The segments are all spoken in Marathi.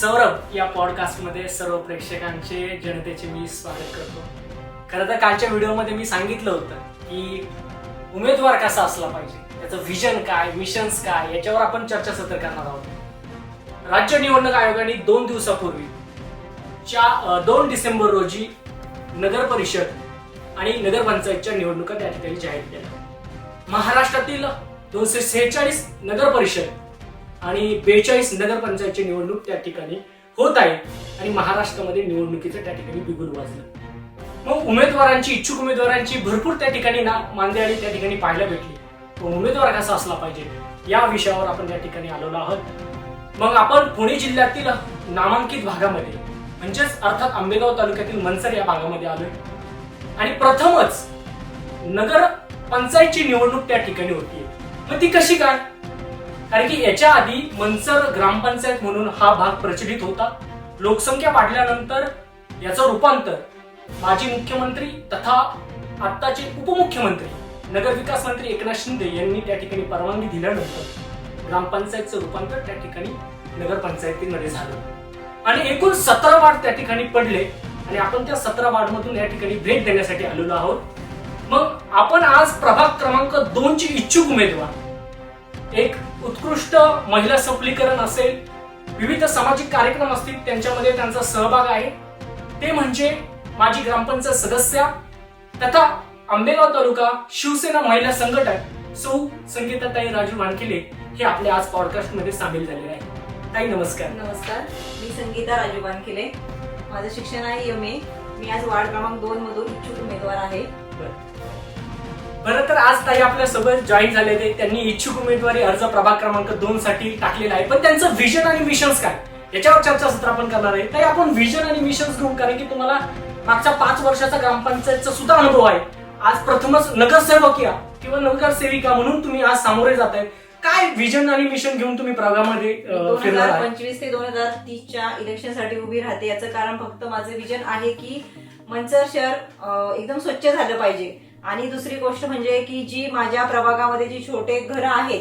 सौरभ या पॉडकास्टमध्ये सर्व प्रेक्षकांचे जनतेचे मी स्वागत करतो. खरं तर कालच्या व्हिडिओमध्ये मी सांगितलं होतं की उमेदवार कसा असला पाहिजे? त्याचं व्हिजन काय मिशन्स काय याच्यावर आपण चर्चासत्र करणार आहोत. राज्य निवडणूक आयोगाने दोन दिवसापूर्वी च्या दोन डिसेंबर रोजी नगर परिषद आणि नगरपंचायतच्या निवडणुका त्या ठिकाणी जाहीर केल्या. महाराष्ट्रातील दोनशे सेहेचाळीस नगर परिषद आणि बेचाळीस नगरपंचायतची निवडणूक त्या ठिकाणी होत आहे आणि महाराष्ट्रामध्ये निवडणुकीचं त्या ठिकाणी बिगुल वाजलं. मग उमेदवारांची इच्छुक उमेदवारांची भरपूर त्या ठिकाणी ना मांदेआळी त्या ठिकाणी पाहायला भेटली. उमेदवार कसा असला पाहिजे? या विषयावर आपण त्या ठिकाणी आलेलो आहोत. मग आपण पुणे जिल्ह्यातील नामांकित भागामध्ये म्हणजेच अर्थात आंबेगाव तालुक्यातील मनसर या भागामध्ये आलोय. आणि प्रथमच नगर पंचायतची निवडणूक त्या ठिकाणी होतीये. मग ती कशी काय? कारण की याच्या आधी मनसर ग्रामपंचायत म्हणून हा भाग प्रचलित होता. लोकसंख्या वाढल्यानंतर याचं रूपांतर माजी मुख्यमंत्री तथा आत्ताचे उपमुख्यमंत्री नगरविकास मंत्री एकनाथ शिंदे यांनी त्या ठिकाणी परवानगी दिल्यानंतर ग्रामपंचायतचं रूपांतर त्या ठिकाणी नगरपंचायतीमध्ये झालं. आणि एकूण सतरा वार्ड त्या ठिकाणी पडले आणि आपण त्या सतरा वार्ड मधून या ठिकाणी भेट देण्यासाठी आलेलो आहोत. मग आपण आज प्रभाग क्रमांक दोनची इच्छुक उमेदवार एक उत्कृष्ट महिला सबलीकरण असेल. विविध सामाजिक कार्यक्रम असतील त्यांच्यामध्ये त्यांचा सहभाग आहे. ते म्हणजे माजी ग्रामपंचायत सदस्या तथा आंबेगाव तालुका शिवसेना महिला संघटक सौ संगीताताई राजू वानखिले हे आपल्या आज पॉडकास्टमध्ये सामील झालेले आहे ताई नमस्कार. नमस्कार. मी संगीता राजू बानखिले माझं शिक्षण आहे एम ए मी आज वार्ड क्रमांक दोन मधून इच्छुक उमेदवार आहे. बरं तर आज ताई आपल्यासोबत जॉईन झालेले त्यांनी इच्छुक उमेदवारी अर्ज प्रभाग क्रमांक दोन साठी टाकलेला आहे. पण त्यांचं विजन आणि मिशन्स काय? याच्यावर चर्चासत्र आपण करणार आहे. ताई आपण विजन आणि मिशन्स घेऊन कारण की तुम्हाला मागच्या पाच वर्षाचा ग्रामपंचायतचा सुद्धा अनुभव आहे. आज प्रथमच नगरसेवक या किंवा नगरसेविका म्हणून तुम्ही आज सामोरे जात आहे काय विजन आणि मिशन घेऊन तुम्ही प्रभागामध्ये दोन हजार पंचवीस ते दोन हजार तीसच्या इलेक्शनसाठी उभी राहते. याचं कारण फक्त माझं विजन आहे की मंचर शहर एकदम स्वच्छ झालं पाहिजे. आणि दुसरी गोष्ट म्हणजे की जी माझ्या प्रभागामध्ये जी छोटे घरं आहेत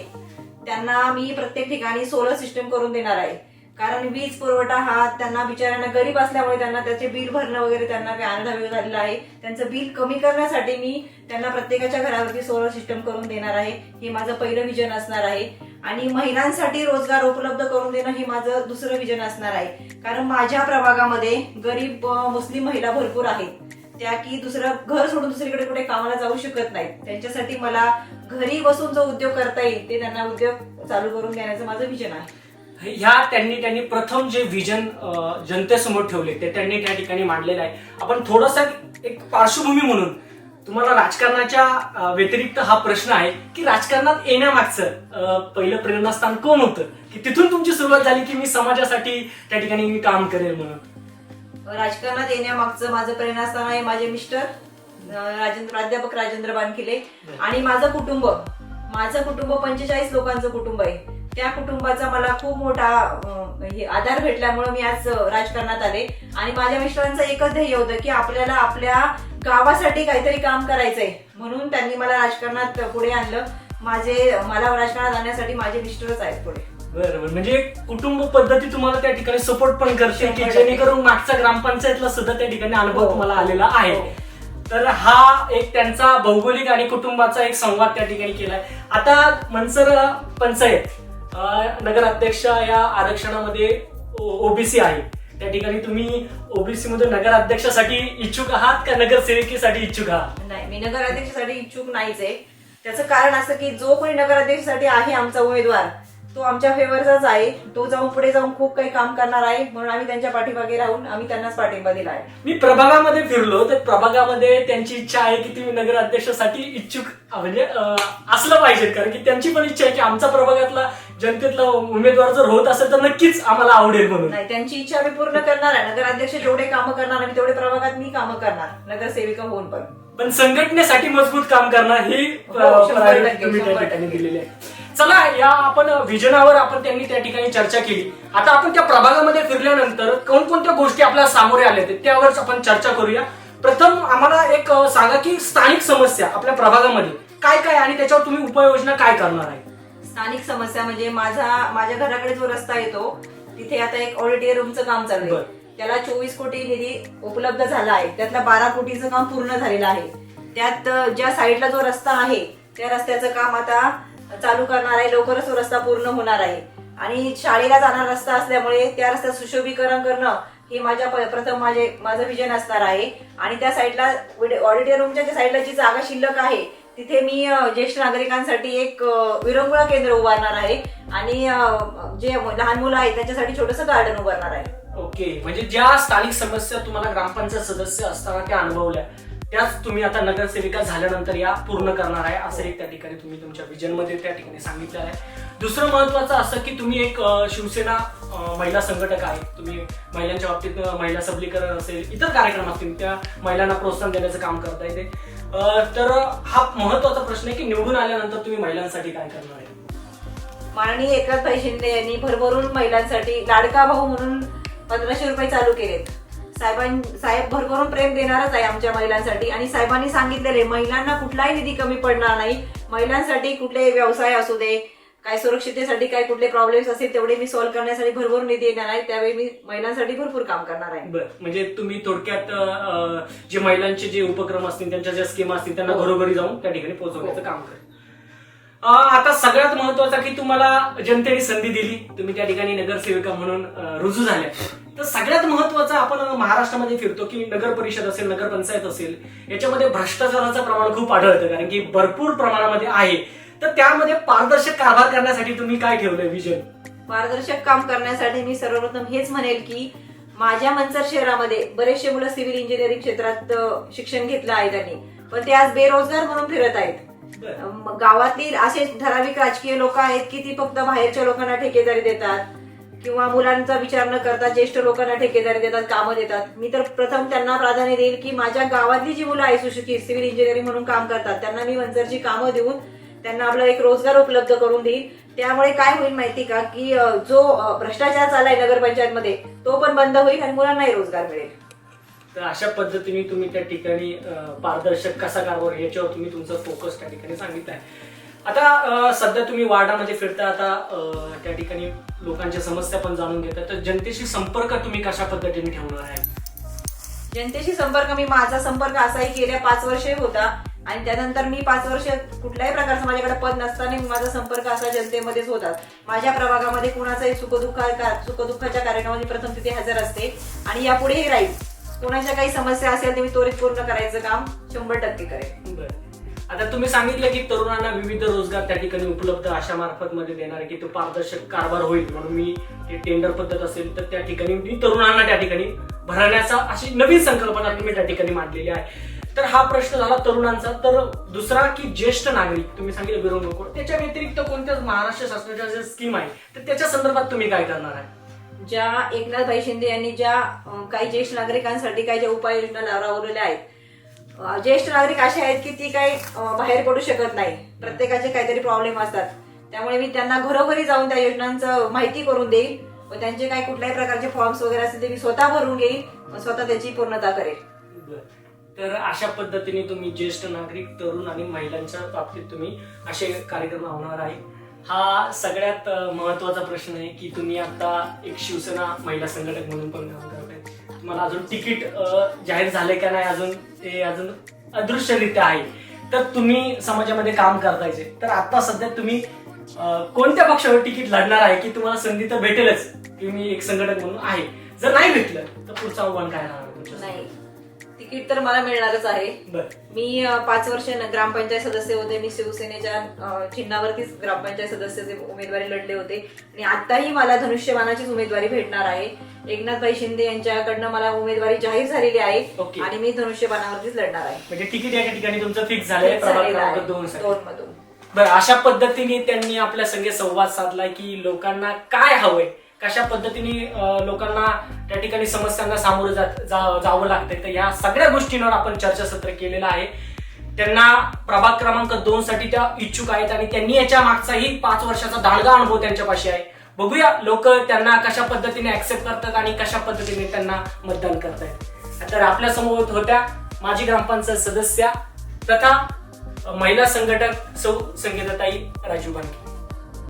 त्यांना मी प्रत्येक ठिकाणी सोलर सिस्टम करून देणार आहे. कारण वीज पुरवठा हा त्यांना बिचाऱ्यांना गरीब असल्यामुळे त्यांना त्याचे बिल भरणं वगैरे त्यांना काही झालेलं आहे. त्यांचं बिल कमी करण्यासाठी मी त्यांना प्रत्येकाच्या घरावरती सोलर सिस्टम करून देणार आहे. हे माझं पहिलं विजन असणार आहे. आणि महिलांसाठी रोजगार उपलब्ध करून देणं हे माझं दुसरं विजन असणार आहे. कारण माझ्या प्रभागामध्ये गरीब मुस्लिम महिला भरपूर आहेत. त्या की दुसरं घर सोडून दुसरीकडे कुठे कामाला जाऊ शकत नाहीत त्यांच्यासाठी मला घरी बसून जो उद्योग करता येईल ते त्यांना उद्योग चालू करून देण्याचं माझं विजन आहे. ह्या त्यांनी त्यांनी प्रथम जे विजन जनतेसमोर ठेवले ते त्यांनी त्या ठिकाणी मांडलेलं आहे. आपण थोडासा एक पार्श्वभूमी म्हणून तुम्हाला राजकारणाच्या व्यतिरिक्त हा प्रश्न आहे की राजकारणात येण्यामागचं पहिलं प्रेरणास्थान कोण होतं? की तिथून तुमची सुरुवात झाली की मी समाजासाठी त्या ठिकाणी मी काम करेल म्हणून? राजकारणात येण्यामागचं माझं प्रेरणास्थान आहे माझे मिस्टर राजेंद्र प्राध्यापक राजेंद्र बानखिले. आणि माझं कुटुंब माझं कुटुंब पंचेचाळीस लोकांचं कुटुंब आहे. त्या कुटुंबाचा मला खूप मोठा आधार भेटल्यामुळे मी आज राजकारणात आले. आणि माझ्या मिस्टरांचं एकच ध्येय होतं की आपल्याला आपल्या गावासाठी काहीतरी काम करायचंय. म्हणून त्यांनी मला राजकारणात पुढे आणलं. माझे मला राजकारणात आणण्यासाठी माझे मिस्टरच आहेत पुढे. बरोबर म्हणजे कुटुंब पद्धती तुम्हाला त्या ठिकाणी सपोर्ट पण करते की. जेणेकरून मागच्या ग्रामपंचायतला सुद्धा त्या ठिकाणी अनुभव हो. तुम्हाला आलेला आहे हो. तर हा एक त्यांचा भौगोलिक आणि कुटुंबाचा एक संवाद त्या ठिकाणी केलाय आता मनसर पंचायत नगराध्यक्ष या आरक्षणामध्ये ओबीसी आहे त्या ठिकाणी तुम्ही ओबीसी मधून नगराध्यक्षासाठी इच्छुक आहात का नगरसेविकेसाठी इच्छुक आहात नाही मी नगराध्यक्षासाठी इच्छुक नाहीच आहे त्याचं कारण असं की जो कोणी नगराध्यक्षासाठी आहे आमचा उमेदवार तो आमच्या फेवरचाच आहे. तो जाऊन पुढे जाऊन खूप काही काम करणार आहे. म्हणून आम्ही त्यांच्या पाठीमागे राहून आम्ही त्यांनाच पाठिंबा दिला आहे. मी प्रभागामध्ये फिरलो. तर प्रभागामध्ये त्यांची इच्छा आहे की तुम्ही नगराध्यक्षासाठी इच्छुक म्हणजे असलं पाहिजे. कारण की त्यांची पण इच्छा आहे की आमचा प्रभागातला जनतेतला उमेदवार जर होत असेल तर नक्कीच आम्हाला आवडेल म्हणून. नाही त्यांची इच्छा आम्ही पूर्ण करणार आहे. नगराध्यक्ष जेवढे कामं करणार आम्ही तेवढे प्रभागात मी कामं करणार. नगरसेविका होऊन पण. पण संघटनेसाठी मजबूत काम करणं ही हो, तुम्ही त्या ठिकाणी. दिलेली आहे. चला या आपण विजनावर आपण त्यांनी त्या ठिकाणी चर्चा केली. आता आपण त्या प्रभागामध्ये फिरल्यानंतर कोणकोणत्या गोष्टी आपल्या सामोरे आल्या आहेत त्यावर आपण चर्चा करूया. प्रथम आम्हाला एक सांगा की स्थानिक समस्या आपल्या प्रभागामध्ये काय काय आणि त्याच्यावर तुम्ही उपाययोजना काय करणार आहे? स्थानिक समस्या म्हणजे माझा माझ्या घराकडे जो रस्ता येतो तिथे आता एक ऑडिटोरियमचं काम चालू बरं. आहे त्याला चोवीस कोटी निधी उपलब्ध झाला आहे. त्यातला बारा कोटीचं काम पूर्ण झालेलं आहे. त्यात ज्या साईडला जो रस्ता आहे त्या रस्त्याचं काम आता चालू करणार आहे. लवकरच तो रस्ता पूर्ण होणार आहे. आणि शाळेला जाणारा रस्ता असल्यामुळे त्या रस्त्यात सुशोभीकरण करणं हे माझ्या प- प्रथम माझे माझं विजन असणार आहे. आणि त्या साईडला ऑडिटोरियमच्या रूमच्या साईडला जी जागा शिल्लक आहे तिथे मी ज्येष्ठ नागरिकांसाठी एक विरंगुळा केंद्र उभारणार आहे. आणि जे लहान मुलं आहेत त्यांच्यासाठी छोटंसं गार्डन उभारणार आहे. ओके म्हणजे ज्या स्थानिक समस्या तुम्हाला ग्रामपंचायत सदस्य असताना त्या अनुभवल्या त्याच तुम्ही आता नगरसेविका झाल्यानंतर या पूर्ण करणार आहे असं एक त्या ठिकाणी तुम्ही तुमच्या विजनमध्ये त्या ठिकाणी सांगितलं आहे. दुसरं महत्वाचं असं की तुम्ही एक शिवसेना महिला संघटक आहे. तुम्ही महिलांच्या बाबतीत महिला सबलीकरण असेल इतर कार्यक्रम असतील त्या महिलांना प्रोत्साहन देण्याचं काम करता येते तर हा महत्त्वाचा प्रश्न आहे की निवडून आल्यानंतर तुम्ही महिलांसाठी काय करणार आहे? माननीय एकनाथभाई शिंदे यांनी भरभरून महिलांसाठी लाडका भाऊ म्हणून पंधराशे रुपये चालू केलेत. साहेबां साहेब भरभरून प्रेम देणारच आहे आमच्या महिलांसाठी. आणि साहेबांनी सांगितलेले महिलांना कुठलाही निधी कमी पडणार नाही. महिलांसाठी कुठले व्यवसाय असू दे काय सुरक्षितेसाठी काय कुठले प्रॉब्लेम्स असतील तेवढे मी सॉल्व्ह करण्यासाठी भरभरून निधी येणार आहे. त्यावेळी मी महिलांसाठी भरपूर काम करणार आहे. म्हणजे तुम्ही थोडक्यात जे महिलांचे जे उपक्रम असतील त्यांच्या ज्या स्कीम असतील त्यांना हो. घरोघरी जाऊन त्या ठिकाणी पोहोचवण्याचं काम करेल अं, आता सगळ्यात महत्वाचं की तुम्हाला जनतेने संधी दिली. तुम्ही त्या ठिकाणी नगरसेविका म्हणून रुजू झाल्या. तर सगळ्यात महत्वाचं आपण महाराष्ट्रामध्ये फिरतो की नगर परिषद असेल नगरपंचायत असेल याच्यामध्ये भ्रष्टाचाराचं प्रमाण खूप आढळतं कारण की भरपूर प्रमाणामध्ये आहे. तर त्यामध्ये पारदर्शक कारभार करण्यासाठी तुम्ही काय ठेवलंय विजन पारदर्शक काम करण्यासाठी मी सर्वप्रथम हेच म्हणेल की माझ्या मंचर शहरामध्ये बरेचसे मुलं सिव्हिल इंजिनिअरिंग क्षेत्रात शिक्षण घेतलं आहे त्यांनी. पण ते आज बेरोजगार म्हणून फिरत आहेत. गावातील असे ठराविक राजकीय लोक आहेत की ती फक्त बाहेरच्या लोकांना ठेकेदारी देतात? किंवा मुलांचा विचार न करता ज्येष्ठ लोकांना ठेकेदारी देतात कामं देतात? मी तर प्रथम त्यांना प्राधान्य देईल की माझ्या गावातली जी मुलं आहेत सुशिक्षित सिव्हिल इंजिनिअरिंग म्हणून काम करतात त्यांना मी वंजरची कामं देऊन त्यांना आपला एक रोजगार उपलब्ध करून देईल. त्यामुळे काय होईल माहिती का? की जो भ्रष्टाचार चालाय नगरपंचायतमध्ये तो पण बंद होईल आणि मुलांनाही रोजगार मिळेल. तर अशा पद्धतीने तुम्ही त्या ठिकाणी पारदर्शक कसा कारभार याच्यावर तुम्ही तुमचा फोकस त्या ठिकाणी सांगितलं आहे आता सध्या तुम्ही वार्डामध्ये फिरता आता त्या ठिकाणी लोकांच्या समस्या पण जाणून घेता तर जनतेशी संपर्क तुम्ही कशा पद्धतीने ठेवणार आहे? जनतेशी संपर्क मी माझा संपर्क असाही गेल्या पाच वर्षे होता. आणि त्यानंतर मी पाच वर्ष कुठल्याही प्रकारचं माझ्याकडे पद नसताना मी माझा संपर्क असा जनतेमध्येच होता. माझ्या प्रभागामध्ये कुणाचाही सुखदुःख सुखदुःखाच्या कार्यक्रमामध्ये प्रथम तिथे हजर असते. आणि यापुढेही राहील. कोणाच्या काही समस्या असेल ते मी त्वरित पूर्ण करायचं काम शंभर टक्के करेन. बरं. आता तुम्ही सांगितलं की तरुणांना विविध रोजगार त्या ठिकाणी उपलब्ध अशा मार्फत मध्ये देणार की तो पारदर्शक कारभार होईल म्हणून मी ते टेंडर पद्धत असेल तर त्या ठिकाणी मी तरुणांना त्या ठिकाणी भरण्याचा अशी नवीन संकल्पना तुम्ही त्या ठिकाणी मांडलेली आहे. तर हा प्रश्न झाला तरुणांचा. तर दुसरा की ज्येष्ठ नागरिक तुम्ही सांगितलं नको त्याच्या व्यतिरिक्त कोणत्याच महाराष्ट्र शासनाच्या ज्या स्कीम आहे तर त्याच्या संदर्भात तुम्ही काय करणार आहे? ज्या एकनाथभाई शिंदे यांनी ज्या काही ज्येष्ठ नागरिकांसाठी काही ज्या उपाययोजना ला- राबवलेल्या आहेत ज्येष्ठ नागरिक असे आहेत की ती काही बाहेर पडू शकत नाही. प्रत्येकाचे काहीतरी प्रॉब्लेम असतात. त्यामुळे मी त्यांना घरोघरी जाऊन त्या योजनांचं माहिती करून देईल व त्यांचे काही कुठल्याही प्रकारचे फॉर्म्स वगैरे असतील ते मी स्वतः भरून घेईल स्वतः त्याची पूर्णता करेल तर अशा पद्धतीने तुम्ही ज्येष्ठ नागरिक तरुण आणि महिलांच्या बाबतीत तुम्ही असे कार्यक्रम होणार आहे. हा सगळ्यात महत्त्वाचा प्रश्न आहे की तुम्ही आता एक शिवसेना महिला संघटक म्हणून पण काम करताय तुम्हाला अजून तिकीट जाहीर झाले का नाही अजून ते अजून अदृश्यरित्या आहे. तर तुम्ही समाजामध्ये काम करतायचे. तर आता सध्या तुम्ही कोणत्या पक्षावर तिकीट लढणार आहे की तुम्हाला संधी तर भेटेलच की मी एक संघटक म्हणून आहे? जर नाही भेटलं तर पुढचं आव्हान काय राहणार तिकीट तर मला मिळणारच आहे. मी पाच वर्ष ग्रामपंचायत सदस्य होते. मी शिवसेनेच्या चिन्हावरतीच ग्रामपंचायत सदस्याचे उमेदवारी लढले होते. आणि आताही मला धनुष्यबाणाचीच उमेदवारी भेटणार आहे. एकनाथभाई शिंदे यांच्याकडनं मला उमेदवारी जाहीर झालेली आहे. आणि मी धनुष्यबाणावरतीच लढणार आहे. म्हणजे तिकीट या ठिकाणी तुमचं फिक्स झालंय दोन मधून बरं अशा पद्धतीने त्यांनी आपल्या संगे संवाद साधलाय की लोकांना काय हवंय? कशा पद्धतीने लोकांना त्या ठिकाणी समस्यांना सामोरं जात- जा- जावं लागतंय. तर या सगळ्या गोष्टींवर आपण चर्चासत्र केलेलं आहे. त्यांना प्रभाग क्रमांक दोन साठी त्या इच्छुक आहेत आणि त्यांनी याच्या मागचाही पाच वर्षाचा दांडगा अनुभव त्यांच्यापाशी आहे. बघूया लोक त्यांना कशा पद्धतीने ऍक्सेप्ट करतात आणि कशा पद्धतीने त्यांना मतदान करतायत. तर आपल्यासमोर होत्या माजी ग्रामपंचायत सदस्या तथा महिला संघटक सौ संगीताताई राजू बांके